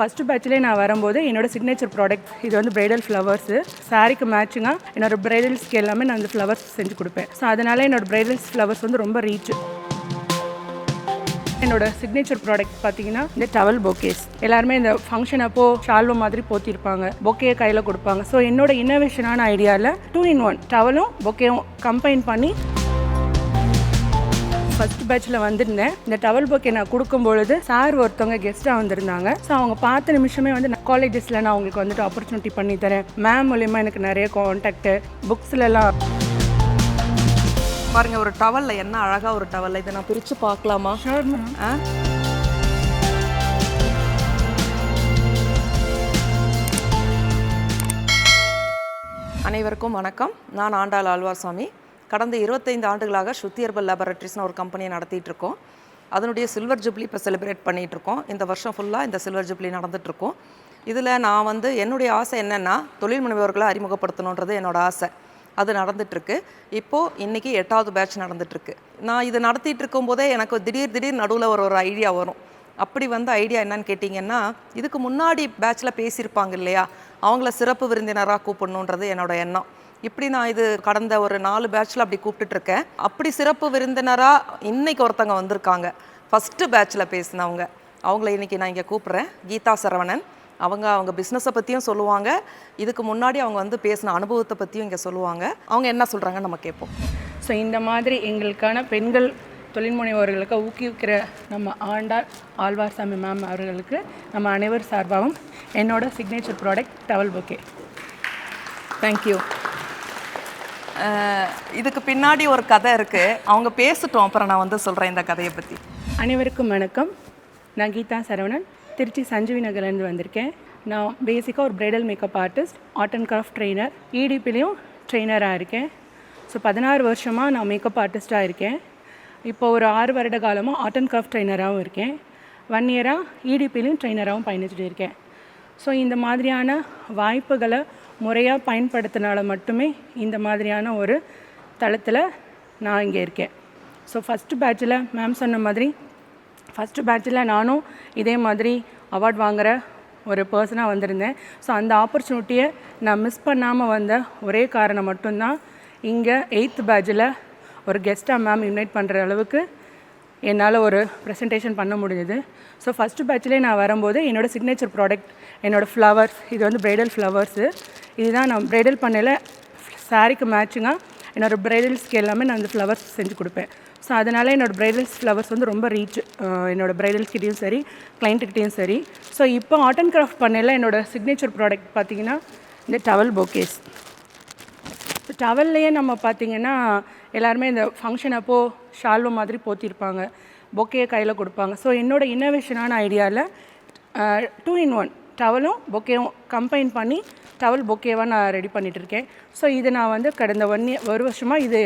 First பேட்ச்லேயே நான் வரும்போது என்னோடய சிக்னேச்சர் ப்ராடக்ட் இது வந்து பிரைடல் ஃப்ளவர்ஸு சாரிக்கு மேட்சிங்காக என்னோட பிரைடல்ஸ்க்கு எல்லாமே நான் அந்த ஃப்ளவர்ஸ் செஞ்சு கொடுப்பேன். ஸோ அதனால் என்னோட பிரைடல்ஸ் ஃப்ளவர்ஸ் வந்து ரொம்ப ரீச் என்னோட சிக்னேச்சர் ப்ராடக்ட் பார்த்தீங்கன்னா இந்த டவல் பொக்கேஸ் எல்லாருமே இந்த ஃபங்க்ஷன் அப்போ ஷால்வ மாதிரி போத்திருப்பாங்க. பொக்கையை கையில் கொடுப்பாங்க. ஸோ என்னோட இன்னோவேஷனான ஐடியாவில் டூ இன் ஒன் டவலும் பொக்கேவும் கம்பைன் பண்ணி ஃபர்ஸ்ட் பேட்ச்சில் வந்திருந்தேன். இந்த டவல் பொக்கே நான் கொடுக்கும் பொழுது சார் ஒருத்தவங்க கெஸ்ட்டாக வந்திருந்தாங்க. ஸோ அவங்க பார்த்த நிமிஷமே வந்து காலேஜஸில் நான் அவங்களுக்கு வந்துட்டு ஆப்பர்ச்சுனிட்டி பண்ணி தரேன். மேம் மூலியமாக எனக்கு நிறைய கான்டாக்ட்டு புக்ஸ்லலாம் பாருங்க ஒரு டவல்ல என்ன அழகா ஒரு டவல்ல இதை நான் பிரிச்சு பார்க்கலாமா? அனைவருக்கும் வணக்கம். நான் ஆண்டாள் ஆழ்வார்சாமி. கடந்த இருபத்தைந்து ஆண்டுகளாக ஸ்ருதி ஹெர்பல் லேபரட்டரிஸ்னு ஒரு கம்பெனியை நடத்திட்டு இருக்கோம் அதனுடைய சில்வர் ஜூப்ளி இப்போ செலிப்ரேட் பண்ணிகிட்ருக்கோம் இந்த வருஷம் ஃபுல்லாக இந்த சில்வர் ஜூப்ளி நடந்துகிட்ருக்கோம் இதில் நான் வந்து என்னுடைய ஆசை என்னென்னா தொழில் முனைவோர்களை அறிமுகப்படுத்தணுன்றது என்னோடய ஆசை. அது நடந்துட்டுருக்கு. இப்போது இன்றைக்கி எட்டாவது பேட்ச் நடந்துகிட்ருக்கு நான் இது நடத்திட்டு இருக்கும்போதே எனக்கு திடீர் திடீர் நடுவில் ஒரு ஒரு ஐடியா வரும். அப்படி வந்த ஐடியா என்னன்னு கேட்டிங்கன்னா இதுக்கு முன்னாடி பேட்ச்சில் பேசியிருப்பாங்க இல்லையா? அவங்கள சிறப்பு விருந்தினராக கூப்பிடணுன்றது என்னோட எண்ணம். இப்படி நான் இது கடந்த ஒரு நாலு பேட்ச்சில் அப்படி கூப்பிட்டுட்ருக்கேன். அப்படி சிறப்பு விருந்தினராக இன்னைக்கு ஒருத்தங்க வந்திருக்காங்க. ஃபஸ்ட்டு பேட்ச்சில் பேசினவங்க. அவங்கள இன்னைக்கு நான் இங்கே கூப்பிட்றேன். கீதா சரவணன். அவங்க அவங்க பிஸ்னஸை பற்றியும் சொல்லுவாங்க. இதுக்கு முன்னாடி அவங்க வந்து பேசின அனுபவத்தை பற்றியும் இங்கே சொல்லுவாங்க. அவங்க என்ன சொல்கிறாங்கன்னு நம்ம கேட்போம். ஸோ இந்த மாதிரி எங்களுக்கான பெண்கள் தொழில் முனைவோர்களுக்கு ஊக்குவிக்கிற நம்ம ஆண்டாள் ஆழ்வார்சாமி மேம் அவர்களுக்கு நம்ம அனைவர் சார்பாகவும் என்னோட signature product towel bouquet thank you இதுக்கு பின்னாடி ஒரு கதை இருக்குது அவங்க பேசட்டும். அப்புறம் நான் வந்து சொல்கிறேன் இந்த கதையை பற்றி அனைவருக்கும் வணக்கம். நான் கீதா சரவணன். திருச்சி சஞ்சீவி நகர்லேருந்து வந்திருக்கேன். நான் பேசிக்காக ஒரு bridal makeup artist art and craft trainer இடிபிலையும் ட்ரெயினராக இருக்கேன். ஸோ பதினாறு வருஷமாக நான் மேக்கப் ஆர்டிஸ்ட்டாக இருக்கேன். இப்போ ஒரு ஆறு வருட காலமாக ஆர்ட் அண்ட் கிராஃப்ட் ட்ரெயினராகவும் இருக்கேன். ஒன் இயராக இடிபிலையும் ட்ரெயினராகவும் பயணிச்சுட்டு இருக்கேன். ஸோ இந்த மாதிரியான வாய்ப்புகளை முறையாக பயன்படுத்தினால மட்டுமே இந்த மாதிரியான ஒரு தளத்தில் நான் இங்கே இருக்கேன். ஸோ ஃபஸ்ட்டு பேட்சில் மேம் சொன்ன மாதிரி ஃபஸ்ட்டு பேட்சில் நானும் இதே மாதிரி அவார்ட் வாங்குகிற ஒரு பர்சனாக வந்திருந்தேன். ஸோ அந்த ஆப்பர்ச்சுனிட்டியை நான் மிஸ் பண்ணாமல் வந்த ஒரே காரணம் மட்டும்தான் இங்கே எயித்து பேட்சில் ஒரு கெஸ்ட்டாக மேம் இன்வைட் பண்ணுற அளவுக்கு என்னால் ஒரு ப்ரெசன்டேஷன் பண்ண முடிஞ்சது. ஸோ ஃபஸ்ட்டு பேட்ச்லேயே நான் வரும்போது என்னோடய சிக்னேச்சர் ப்ராடக்ட் என்னோடய ஃப்ளவர்ஸ் இது வந்து ப்ரைடல் ஃப்ளவர்ஸு இதுதான் நான் ப்ரைடல் பண்ணையில் சாரிக்கு மேட்சிங்காக என்னோடய ப்ரைடல்ஸ்க்கு எல்லாமே நான் அந்த ஃப்ளவர்ஸ் செஞ்சு கொடுப்பேன். ஸோ அதனால் என்னோடய ப்ரைடல்ஸ் ஃப்ளவர்ஸ் வந்து ரொம்ப ரீச் என்னோடய ப்ரைடல்ஸ்கிட்டையும் சரி கிளைண்ட்டுக்கிட்டேயும் சரி. ஸோ இப்போ ஆர்ட் அண்ட் கிராஃப்ட் பண்ணையில் என்னோடய சிக்னேச்சர் ப்ராடக்ட் பார்த்திங்கன்னா இந்த டவல் பொக்கேஸ் டவல்லையே நம்ம பார்த்தீங்கன்னா எல்லாருமே இந்த ஃபங்க்ஷன் அப்போது ஷால்வ மாதிரி போத்திருப்பாங்க. பொக்கையை கையில் கொடுப்பாங்க. ஸோ என்னோடய இன்னோவேஷனான ஐடியாவில் டூ இன் ஒன் டவலும் பொக்கேவும் கம்பைன் பண்ணி டவல் பொக்கேவாக நான் ரெடி பண்ணிகிட்ருக்கேன் இருக்கேன் ஸோ இது நான் வந்து கடந்த ஒன் இயர் ஒரு வருஷமாக இது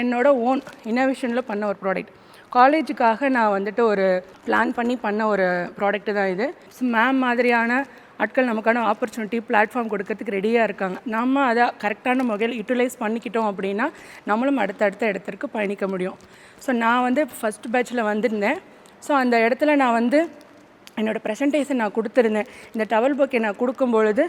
என்னோட ஓன் இன்னோவேஷனில் பண்ண ஒரு ப்ராடக்ட் காலேஜுக்காக நான் வந்துட்டு ஒரு பிளான் பண்ணி பண்ண ஒரு ப்ராடக்ட்டு தான் இது. மேம் மாதிரியான ஆட்கள் நமக்கான ஆப்பர்ச்சுனிட்டி பிளாட்ஃபார்ம் கொடுக்கறதுக்கு ரெடியாக இருக்காங்க. நம்ம அதை கரெக்டான முறையில் யூட்டிலைஸ் பண்ணிக்கிட்டோம் அப்படின்னா நம்மளும் அடுத்தடுத்த இடத்திற்கு பயணிக்க முடியும். ஸோ நான் வந்து ஃபஸ்ட் பேட்சில் வந்திருந்தேன். ஸோ அந்த இடத்துல நான் வந்து என்னோடய ப்ரெசன்டேஷன் நான் கொடுத்துருந்தேன். இந்த டவல் பொக்கே நான் கொடுக்கும் பொழுது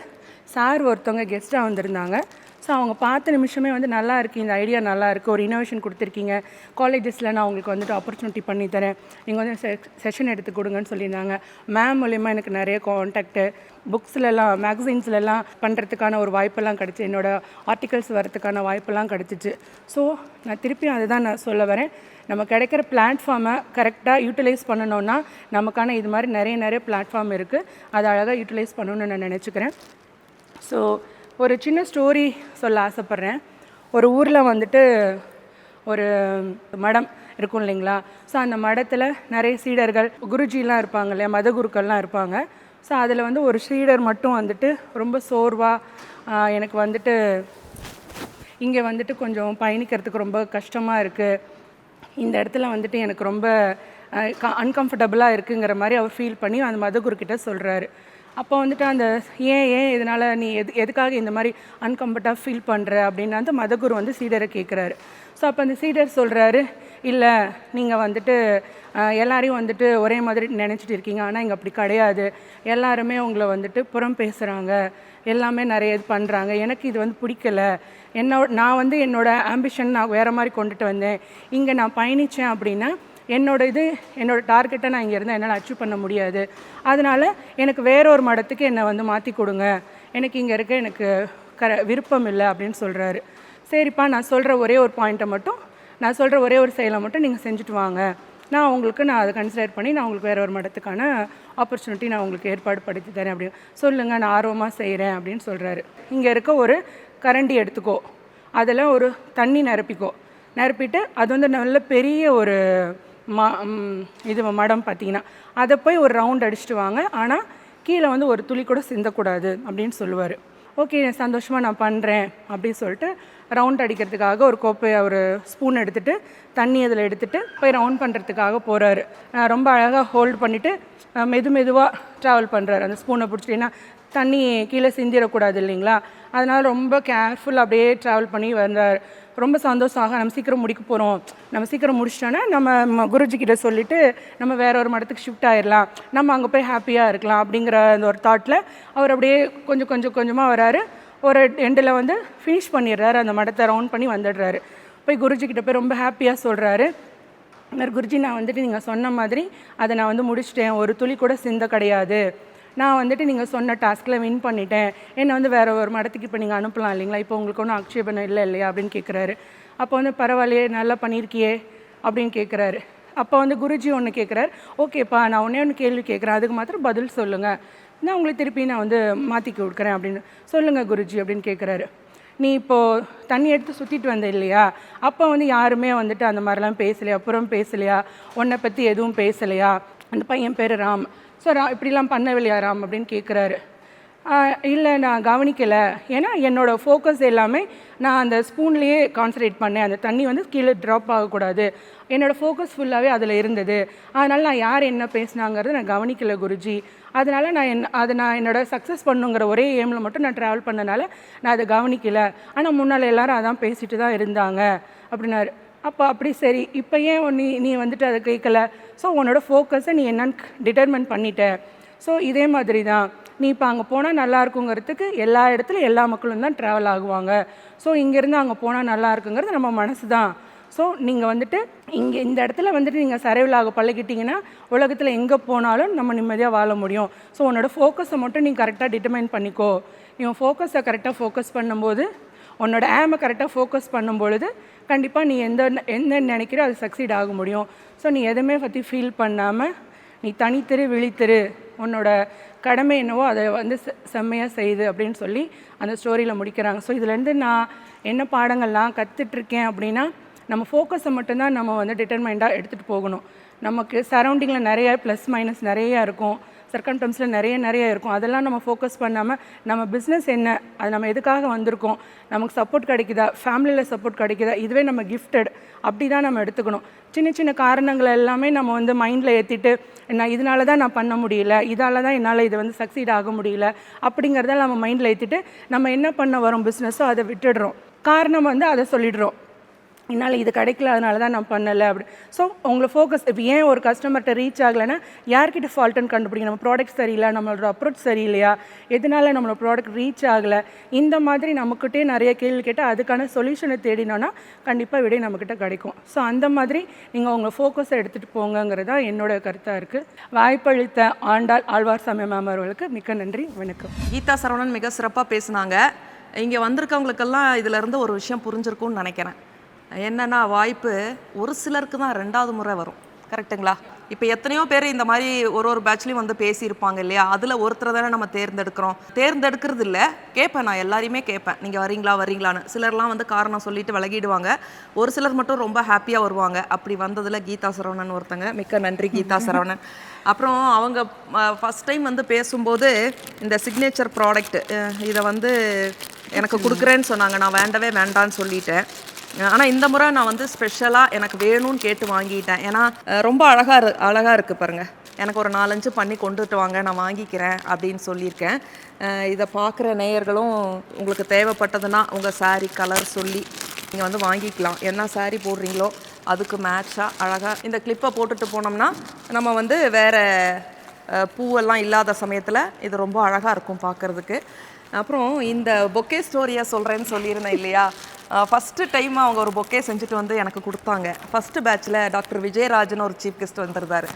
சார் ஒருத்தவங்க கெஸ்ட்டாக வந்திருந்தாங்க. ஸோ அவங்க பார்த்த நிமிஷமே வந்து நல்லா இருக்குது இந்த ஐடியா நல்லா இருக்குது ஒரு இனோவேஷன் கொடுத்துருக்கீங்க. காலேஜஸில் நான் உங்களுக்கு வந்துட்டு ஆப்பர்ச்சுனிட்டி பண்ணித்தரேன் நீங்கள் வந்து செஷன் எடுத்து கொடுங்கன்னு சொல்லியிருந்தாங்க. மேம் மூலிமா எனக்கு நிறைய கான்டாக்ட்டு புக்ஸ்லலாம் மேகசின்ஸ்லலாம் பண்ணுறதுக்கான ஒரு வாய்ப்பெல்லாம் கிடச்சி என்னோடய ஆர்டிகல்ஸ் வரத்துக்கான வாய்ப்பெல்லாம் கிடச்சிச்சு. ஸோ நான் திருப்பியும் அதை தான் நான் சொல்ல வரேன். நம்ம கிடைக்கிற பிளாட்ஃபார்மை கரெக்டாக யூட்டிலைஸ் பண்ணணுன்னா நமக்கான இது மாதிரி நிறைய நிறைய பிளாட்ஃபார்ம் இருக்குது அதை அழகாக யூட்டிலைஸ் பண்ணணும்னு நான் நினச்சிக்கிறேன். ஸோ ஒரு சின்ன ஸ்டோரி சொல்ல ஆசைப்பட்றேன். ஒரு ஊரில் வந்துட்டு ஒரு மடம் இருக்கும் இல்லைங்களா? ஸோ அந்த மடத்தில் நிறைய சீடர்கள் குருஜிலாம் இருப்பாங்க இல்லையா? மத குருக்கள்லாம் இருப்பாங்க. ஸோ அதில் வந்து ஒரு ஷீடர் மட்டும் வந்துட்டு ரொம்ப சோர்வாக எனக்கு வந்துட்டு இங்கே வந்துட்டு கொஞ்சம் பயணிக்கிறதுக்கு ரொம்ப கஷ்டமாக இருக்குது இந்த இடத்துல வந்துட்டு எனக்கு ரொம்ப அன்கம்ஃபர்டபுளாக இருக்குங்கிற மாதிரி அவர் ஃபீல் பண்ணி அந்த மதகுருக்கிட்ட சொல்கிறாரு அப்போ வந்துட்டு அந்த ஏன் ஏன் இதனால் நீ எது எதுக்காக இந்த மாதிரி அன்கம்ஃபர்ட்டாக ஃபீல் பண்ணுற அப்படின்னு வந்து மதகுரு வந்து சீடரை கேட்குறாரு ஸோ அப்போ அந்த சீடர் சொல்கிறாரு இல்லை நீங்கள் வந்துட்டு எல்லாரையும் வந்துட்டு ஒரே மாதிரி நினச்சிட்டு இருக்கீங்க. ஆனால் இங்கே அப்படி கிடையாது. எல்லாருமே உங்களை வந்துட்டு புறம் பேசுகிறாங்க எல்லாமே நிறைய இது பண்ணுறாங்க எனக்கு இது வந்து பிடிக்கல. என்னோட நான் வந்து என்னோடய ஆம்பிஷன் நான் வேறு மாதிரி கொண்டுட்டு வந்தேன். இங்கே நான் பயணித்தேன் அப்படின்னா என்னோட இது என்னோடய டார்கெட்டை நான் இங்கே இருந்தால் என்னால் அச்சீவ் பண்ண முடியாது. அதனால் எனக்கு வேற ஒரு மடத்துக்கு என்னை வந்து மாற்றி கொடுங்க. எனக்கு இங்கே இருக்க எனக்கு கர விருப்பம் இல்லை அப்படின்னு சொல்கிறாரு சரிப்பா நான் சொல்கிற ஒரே ஒரு பாயிண்ட்டை மட்டும் நான் சொல்கிற ஒரே ஒரு செயலை மட்டும் நீங்கள் செஞ்சுட்டு வாங்க. நான் உங்களுக்கு நான் அதை கன்சிடர் பண்ணி நான் உங்களுக்கு வேறு ஒரு மடத்துக்கான ஆப்பர்ச்சுனிட்டி நான் உங்களுக்கு ஏற்பாடு படுத்தி தரேன் அப்படின்னு. சொல்லுங்கள் நான் ஆர்வமாக செய்கிறேன் அப்படின்னு சொல்கிறாரு இங்கே இருக்க ஒரு கரண்டி எடுத்துக்கோ. அதில் ஒரு தண்ணி நிரப்பிக்கோ. நிரப்பிட்டு அது வந்து நல்ல பெரிய ஒரு ம இது மடம் பார்த்தீங்கன்னா. அதை போய் ஒரு ரவுண்ட் அடிச்சுட்டு வாங்க. ஆனால் கீழே வந்து ஒரு துளி கூட சிந்தக்கூடாது அப்படின்னு சொல்லுவார். ஓகே சந்தோஷமாக நான் பண்ணுறேன் அப்படின்னு சொல்லிட்டு ரவுண்ட் அடிக்கிறதுக்காக ஒரு கோப்பை ஒரு ஸ்பூன் எடுத்துகிட்டு தண்ணி அதில் எடுத்துகிட்டு போய் ரவுண்ட் பண்ணுறதுக்காக போகிறாரு ரொம்ப அழகாக ஹோல்ட் பண்ணிவிட்டு மெது மெதுவாக ட்ராவல் பண்ணுறாரு அந்த ஸ்பூனை பிடிச்சிட்டிங்கன்னா தண்ணி கீழே சிந்திடக்கூடாது இல்லைங்களா? அதனால் ரொம்ப கேர்ஃபுல் அப்படியே ட்ராவல் பண்ணி வந்தார். ரொம்ப சந்தோஷமாக நம்ம சீக்கிரம் முடிக்க போகிறோம் நம்ம சீக்கிரம் முடிச்சிட்டோன்னா நம்ம ம- குருஜி கிட்ட சொல்லிட்டு நம்ம வேற ஒரு மடத்துக்கு ஷிஃப்ட் ஆயிடலாம் நம்ம அங்கே போய் ஹாப்பியாக இருக்கலாம் அப்படிங்கிற அந்த ஒரு தாட்டில் அவர் அப்படியே கொஞ்சம் கொஞ்சம் கொஞ்சமாக வராரு. ஒரு எண்டில் வந்து ஃபினிஷ் பண்ணிடுறாரு. அந்த மடத்தை ரவுண்ட் பண்ணி வந்துடுறாரு. போய் குருஜி கிட்ட போய் ரொம்ப ஹாப்பியாக சொல்கிறாரு குருஜி நான் வந்துட்டு நீங்கள் சொன்ன மாதிரி அதை நான் வந்து முடிச்சிட்டேன். ஒரு துளி கூட சிந்த கிடையாது. நான் வந்துட்டு நீங்கள் சொன்ன டாஸ்கில் வின் பண்ணிட்டேன். என்னை வந்து வேறு ஒரு மடத்துக்கு இப்போ நீங்கள் அனுப்பலாம் இல்லைங்களா? இப்போ உங்களுக்கு ஒன்றும் ஆக்ஷேபணம் இல்லை இல்லையா? அப்படின்னு கேட்குறாரு அப்போ வந்து பரவாயில்லையே நல்லா பண்ணியிருக்கியே அப்படின்னு கேட்குறாரு அப்போ வந்து குருஜி ஒன்று கேட்குறாரு ஓகேப்பா நான் ஒன்றே ஒன்று கேள்வி கேட்குறேன் அதுக்கு மாத்திரம் பதில் சொல்லுங்கள் நான் உங்களுக்கு திருப்பி நான் வந்து மாற்றி கொடுக்குறேன் அப்படின்னு. சொல்லுங்கள் குருஜி அப்படின்னு கேட்குறாரு நீ இப்போது தண்ணி எடுத்து சுற்றிட்டு வந்த இல்லையா? அப்போ வந்து யாருமே வந்துட்டு அந்த மாதிரிலாம் பேசலையா? அப்புறம் பேசலையா? உன்னை பற்றி எதுவும் பேசலையா? அந்த பையன் பேர் ராம். ஸோ ரா இப்படிலாம் பண்ணவில்லையா ராம் அப்படின்னு கேட்குறாரு இல்லை நான் கவனிக்கலை. ஏன்னா என்னோடய ஃபோக்கஸ் எல்லாமே நான் அந்த ஸ்பூன்லேயே கான்சன்ட்ரேட் பண்ணேன். அந்த தண்ணி வந்து கீழே ட்ராப் ஆகக்கூடாது. என்னோட ஃபோக்கஸ் ஃபுல்லாகவே அதில் இருந்தது. அதனால் நான் யார் என்ன பேசினாங்கிறத நான் கவனிக்கலை குருஜி. அதனால் நான் என் அதை நான் என்னோட சக்ஸஸ் பண்ணுங்கிற ஒரே எய்மில் மட்டும் நான் ட்ராவல் பண்ணனால நான் அதை கவனிக்கலை. ஆனால் முன்னால் எல்லோரும் அதான் பேசிட்டு தான் இருந்தாங்க அப்படின்னாரு. அப்போ அப்படி சரி. இப்போ ஏன் நீ நீ வந்துட்டு அதை கேட்கல ஸோ உன்னோட ஃபோக்கஸை நீ என்னன்னு டிட்டர்மெண்ட் பண்ணிட்ட. ஸோ இதே மாதிரி தான் நீ இப்போ அங்கே போனால் நல்லா இருக்குங்கிறதுக்கு எல்லா இடத்துலையும் எல்லா மக்களும் தான் ட்ராவல் ஆகுவாங்க. ஸோ இங்கேருந்து அங்கே போனால் நல்லா இருக்குங்கிறது நம்ம மனசு தான் ஸோ நீங்கள் வந்துட்டு இங்கே இந்த இடத்துல வந்துட்டு நீங்கள் சரைவிலாக ஆக பழகிட்டீங்கன்னா உலகத்தில் எங்கே போனாலும் நம்ம நிம்மதியாக வாழ முடியும். ஸோ உன்னோட ஃபோக்கஸை மட்டும் நீ கரெக்டாக டிட்டர்மைன் பண்ணிக்கோ. நீ ஃபோக்கஸை கரெக்டாக ஃபோக்கஸ் பண்ணும்போது உன்னோட ஆமை கரெக்டாக ஃபோக்கஸ் பண்ணும் பொழுது கண்டிப்பாக நீ எந்த என்ன நினைக்கிறோ அது சக்சீட் ஆக முடியும். ஸோ நீ எதுவுமே பற்றி ஃபீல் பண்ணாமல் நீ தனித்தரு விழித்தரு. உன்னோட கடமை என்னவோ அதை வந்து செ- செம்மையா செய்து அப்படின்னு சொல்லி அந்த ஸ்டோரியில் முடிக்கிறாங்க. ஸோ இதுலேருந்து நான் என்ன பாடங்கள்லாம் கற்றுட்ருக்கேன் அப்படின்னா நம்ம ஃபோக்கஸை மட்டும்தான் நம்ம வந்து டிட்டர்மைண்டாக எடுத்துகிட்டு போகணும். நமக்கு சரௌண்டிங்கில் நிறைய ப்ளஸ் மைனஸ் நிறையா இருக்கும். சர்க்கம்டம்ஸில் நிறைய நிறைய இருக்கும். அதெல்லாம் நம்ம ஃபோக்கஸ் பண்ணாமல் நம்ம பிஸ்னஸ் என்ன அது நம்ம எதுக்காக வந்திருக்கோம் நமக்கு சப்போர்ட் கிடைக்குதா ஃபேமிலியில் சப்போர்ட் கிடைக்குதா இதுவே நம்ம கிஃப்டட் அப்படி தான் நம்ம எடுத்துக்கணும். சின்ன சின்ன காரணங்கள் எல்லாமே நம்ம வந்து மைண்டில் ஏற்றிட்டு நான் இதனால தான் நான் பண்ண முடியல இதால தான் என்னால் இது வந்து சக்சீட் ஆக முடியல அப்படிங்கிறத நம்ம மைண்டில் ஏற்றிட்டு நம்ம என்ன பண்ண வரோம் பிஸ்னஸோ அதை விட்டுடுறோம். காரணம் வந்து அதை சொல்லிடுறோம். என்னால் இது கிடைக்கல அதனால தான் நான் பண்ணலை அப்படி. ஸோ உங்களை ஃபோக்கஸ் இப்போ ஏன் ஒரு கஸ்டமர்கிட்ட ரீச் ஆகலைன்னா யார்கிட்ட ஃபால்ட்டுன்னு கண்டுபிடிக்கணும் நம்ம ப்ராடக்ட் சரியில்லை நம்மளோட அப்ரோச் சரியில்லையா? எதனால நம்மளோட ப்ராடக்ட் ரீச் ஆகலை? இந்த மாதிரி நம்மக்கிட்டே நிறைய கேள்வி கேட்டால் அதுக்கான சொல்யூஷனை தேடினோன்னா கண்டிப்பாக விடை நம்மக்கிட்ட கிடைக்கும். ஸோ அந்த மாதிரி நீங்கள் உங்கள் ஃபோக்கஸை எடுத்துகிட்டு போங்கங்கிறது தான் என்னோட கருத்தாக இருக்குது வாய்ப்பளித்த ஆண்டாள் ஆழ்வார் சமய மேம் அவர்களுக்கு மிக்க நன்றி வணக்கம். கீதா சரவணன் மிக சிறப்பாக பேசினாங்க. இங்கே வந்திருக்கவங்களுக்கெல்லாம் இதிலேருந்து ஒரு விஷயம் புரிஞ்சிருக்கும்னு நினைக்கிறேன். என்னென்னா வாய்ப்பு ஒரு சிலருக்கு தான் ரெண்டாவது முறை வரும். கரெக்ட்டுங்களா? இப்போ எத்தனையோ பேர் இந்த மாதிரி ஒரு ஒரு பேட்ச்லேயும் வந்து பேசியிருப்பாங்க இல்லையா? அதில் ஒருத்தரை தானே நம்ம தேர்ந்தெடுக்கிறோம். தேர்ந்தெடுக்கிறது இல்லை. கேட்பேன் நான் எல்லாரையுமே கேட்பேன். நீங்கள் வரீங்களா வரீங்களான்னு. சிலர்லாம் வந்து காரணம் சொல்லிட்டு விலகிடுவாங்க. ஒரு சிலர் மட்டும் ரொம்ப ஹாப்பியாக வருவாங்க. அப்படி வந்ததில் கீதா சரவணன் ஒருத்தங்க. மிக்க நன்றி கீதா சரவணன். அப்புறம் அவங்க ஃபஸ்ட் டைம் வந்து பேசும்போது இந்த சிக்னேச்சர் ப்ராடக்ட் இதை வந்து எனக்கு கொடுக்குறேன்னு சொன்னாங்க. நான் வேண்டவே வேண்டான்னு சொல்லிட்டேன். ஆனால் இந்த முறை நான் வந்து ஸ்பெஷலாக எனக்கு வேணும்னு கேட்டு வாங்கிட்டேன். ஏன்னா ரொம்ப அழகாக இரு அழகாக இருக்குது பாருங்கள் எனக்கு ஒரு நாலஞ்சு பண்ணி கொண்டுட்டு வாங்க நான் வாங்கிக்கிறேன் அப்படின்னு சொல்லியிருக்கேன். இதை பார்க்குற நேயர்களும் உங்களுக்கு தேவைப்பட்டதுன்னா உங்கள் saree கலர் சொல்லி நீங்கள் வந்து வாங்கிக்கலாம். என்ன saree போடுறீங்களோ அதுக்கு மேட்சாக அழகாக இந்த கிளிப்பை போட்டுட்டு போனோம்னா நம்ம வந்து வேறு பூவெல்லாம் இல்லாத சமயத்தில் இது ரொம்ப அழகாக இருக்கும் பார்க்குறதுக்கு. அப்புறம் இந்த பொக்கே ஸ்டோரியை சொல்கிறேன்னு சொல்லியிருந்தேன் இல்லையா? ஃபஸ்ட்டு டைம் அவங்க ஒரு பொக்கே செஞ்சுட்டு வந்து எனக்கு கொடுத்தாங்க. ஃபஸ்ட்டு பேட்ச்சில் டாக்டர் விஜயராஜன் ஒரு சீஃப் கெஸ்ட் வந்திருந்தார்.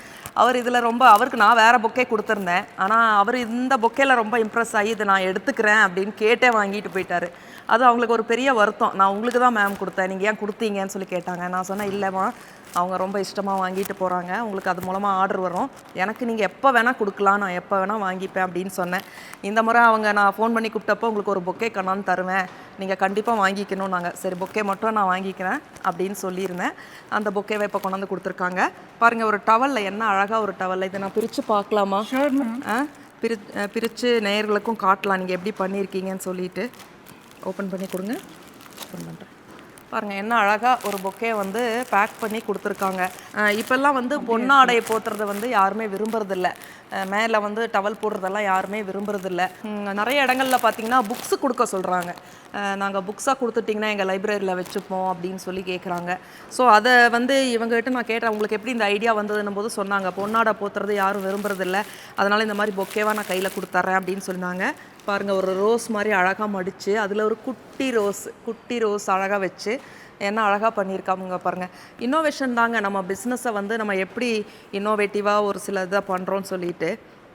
அவர் இதில் ரொம்ப அவருக்கு நான் வேறு பொக்கே கொடுத்துருந்தேன். ஆனால் அவர் இந்த பொக்கேல ரொம்ப இம்ப்ரெஸ் ஆகி இதை நான் எடுத்துக்கிறேன் அப்படின்னு கேட்டே வாங்கிட்டு போயிட்டார். அது அவங்களுக்கு ஒரு பெரிய வருத்தம். நான் உங்களுக்கு தான் மேம் கொடுத்தேன். நீங்கள் ஏன் கொடுத்தீங்கன்னு சொல்லி கேட்டாங்க. நான் சொன்னேன் இல்லைம்மா அவங்க ரொம்ப இஷ்டமாக வாங்கிட்டு போகிறாங்க உங்களுக்கு அது மூலமாக ஆர்டர் வரும். எனக்கு நீங்கள் எப்போ வேணால் கொடுக்கலாம். நான் எப்போ வேணால் வாங்கிப்பேன் அப்படின்னு சொன்னேன். இந்த முறை அவங்க நான் ஃபோன் பண்ணி கூப்பிட்டப்போ உங்களுக்கு ஒரு பொக்கே கண்ணான்னு தருவேன். நீங்கள் கண்டிப்பாக வாங்கிக்கணும் நாங்கள் சரி பொக்கே மட்டும் நான் வாங்கிக்கிறேன் அப்படின்னு சொல்லியிருந்தேன். அந்த பொக்கேவை இப்போ கொண்டாந்து கொடுத்துருக்காங்க. பாருங்கள் ஒரு டவலில் என்ன அழகாக ஒரு டவலில் இதை நான் பிரித்து பார்க்கலாமா? ஆ? பிரி பிரித்து நேயர்களுக்கும் காட்டலாம். நீங்கள் எப்படி பண்ணியிருக்கீங்கன்னு சொல்லிட்டு. ஓப்பன் பண்ணி கொடுங்க. ஓப்பன் பண்ணுறேன் பாருங்கள் என்ன அழகாக ஒரு பொக்கே வந்து பேக் பண்ணி கொடுத்துருக்காங்க. இப்போல்லாம் வந்து பொன்னாடை போத்துறதை வந்து யாருமே விரும்புறதில்ல. மேலே வந்து டவல் போடுறதெல்லாம் யாருமே விரும்புறதில்ல. நிறைய இடங்கள்ல பார்த்தீங்கன்னா புக்ஸு கொடுக்க சொல்கிறாங்க நாங்கள் புக்ஸாக கொடுத்துட்டிங்கன்னா எங்கள் லைப்ரரியில் வச்சுப்போம் அப்படின்னு சொல்லி கேட்குறாங்க ஸோ அதை வந்து இவங்ககிட்ட நான் கேட்டேன் உங்களுக்கு எப்படி இந்த ஐடியா வந்ததுன்னும் போது சொன்னாங்க. பொன்னாடை போத்துறது யாரும் விரும்புறதில்ல. அதனால் இந்த மாதிரி பொக்கேவாக நான் கையில் கொடுத்துட்றேன் அப்படின்னு சொன்னாங்க. பாருங்கள் ஒரு ரோஸ் மாதிரி அழகாக மடித்து அதில் ஒரு குட்டி ரோஸ் குட்டி ரோஸ் அழகாக வச்சு என்ன அழகாக பண்ணியிருக்காங்க பாருங்கள் இன்னோவேஷன் தாங்க நம்ம பிஸ்னஸை வந்து நம்ம எப்படி இன்னோவேட்டிவாக ஒரு சில இதை பண்ணுறோன்னு சொல்லிட்டு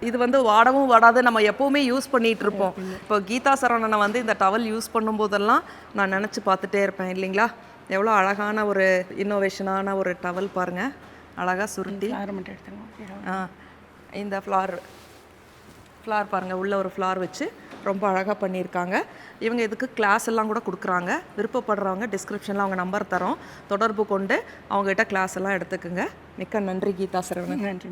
இது வந்து வாடவும் வாடாது நம்ம எப்போவுமே யூஸ் பண்ணிகிட்டு இருப்போம். இப்போ கீதா சரவணனை வந்து இந்த டவல் யூஸ் பண்ணும்போதெல்லாம் நான் நினச்சி பார்த்துட்டே இருப்பேன் இல்லைங்களா? எவ்வளோ அழகான ஒரு இன்னோவேஷனான ஒரு டவல் பாருங்கள் அழகாக சுருட்டி. ஆ இந்த ஃப்ளார் ஃப்ளார் பாருங்கள் உள்ளே ஒரு ஃப்ளார் வச்சு ரொம்ப அழகாக பண்ணியிருக்காங்க. இவங்க இதுக்கு கிளாஸ் எல்லாம் கூட கொடுக்குறாங்க. விருப்பப்படுறவங்க டிஸ்கிரிப்ஷனில் அவங்க நம்பர் தரோம். தொடர்பு கொண்டு அவங்ககிட்ட கிளாஸ் எல்லாம் எடுத்துக்குங்க. மிக்க நன்றி கீதா சரவணன். நன்றி